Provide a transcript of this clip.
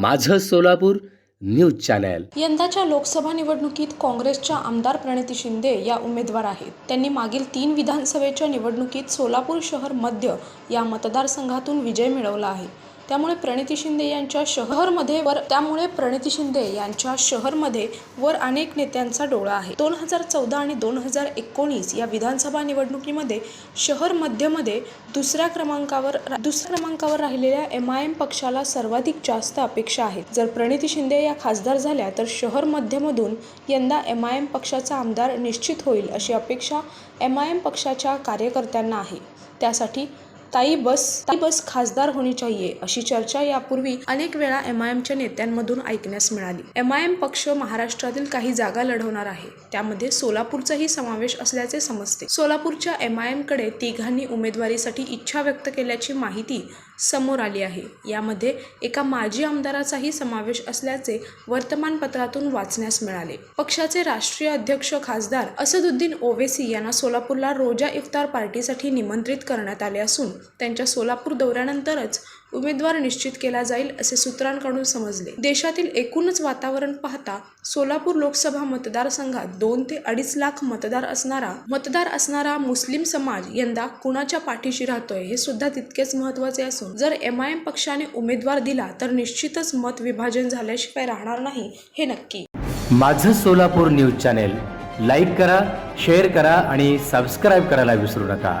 माझं Solapur news channel. यंदाच्या लोकसभा निवडणुकीत काँग्रेसच्या आमदार प्रणिती शिंदे या उमेदवार आहेत. त्यांनी मागील तीन विधानसभेच्या निवडणुकीत सोलापूर शहर मध्य या मतदारसंघातून विजय मिळवला आहे. त्यामुळे प्रणिती शिंदे यांच्या शहरमध्ये वर त्यामुळे प्रणिती शिंदे यांच्या शहरमध्ये वर अनेक नेत्यांचा डोळा आहे. दोन हजार चौदा आणि दोन हजार एकोणीस या विधानसभा निवडणुकीमध्ये शहर मध्यमध्ये दुसऱ्या क्रमांकावर दुसऱ्या क्रमांकावर राहिलेल्या एम आय एम पक्षाला सर्वाधिक जास्त अपेक्षा आहेत. जर प्रणिती शिंदे या खासदार झाल्या तर शहर मध्यमधून यंदा एम आय एम पक्षाचा आमदार निश्चित होईल अशी अपेक्षा एम आय एम पक्षाच्या कार्यकर्त्यांना आहे. त्यासाठी ताई बस ताई बस खासदार होणी चाहिए अशी चर्चा यापूर्वी अनेक वेळा एम आय एमच्या नेत्यांमधून ऐकण्यास मिळाली. एम आय एम पक्ष महाराष्ट्रातील काही जागा लढवणार आहे. त्यामध्ये सोलापूरचाही समावेश असल्याचे समजते. सोलापूरच्या एम आय एमकडे तिघांनी उमेदवारीसाठी इच्छा व्यक्त केल्याची माहिती समोर आली आहे. यामध्ये एका माजी आमदाराचाही समावेश असल्याचे वर्तमानपत्रातून वाचण्यास मिळाले. पक्षाचे राष्ट्रीय अध्यक्ष खासदार असदुद्दीन ओवेसी यांना सोलापूरला रोजा इफ्तार पार्टीसाठी निमंत्रित करण्यात आले असून त्यांच्या सोलापूर दौऱ्यानंतरच उमेदवार निश्चित केला जाईल असे सूत्रांकडून समजले. देशातील एकूणच वातावरण पाहता सोलापूर लोकसभा मतदारसंघात दोन ते अडीच लाख मतदार असणारा मतदार असणारा मुस्लिम समाज यंदा कुणाच्या पाठीशी राहतोय हे सुद्धा तितकेच महत्त्वाचे असून जर एम आय एम पक्षाने उमेदवार दिला तर निश्चितच मत विभाजन झाल्याशिवाय राहणार नाही हे नक्की. माझं सोलापूर न्यूज चॅनेल लाईक करा शेअर करा आणि सबस्क्राईब करायला विसरू नका.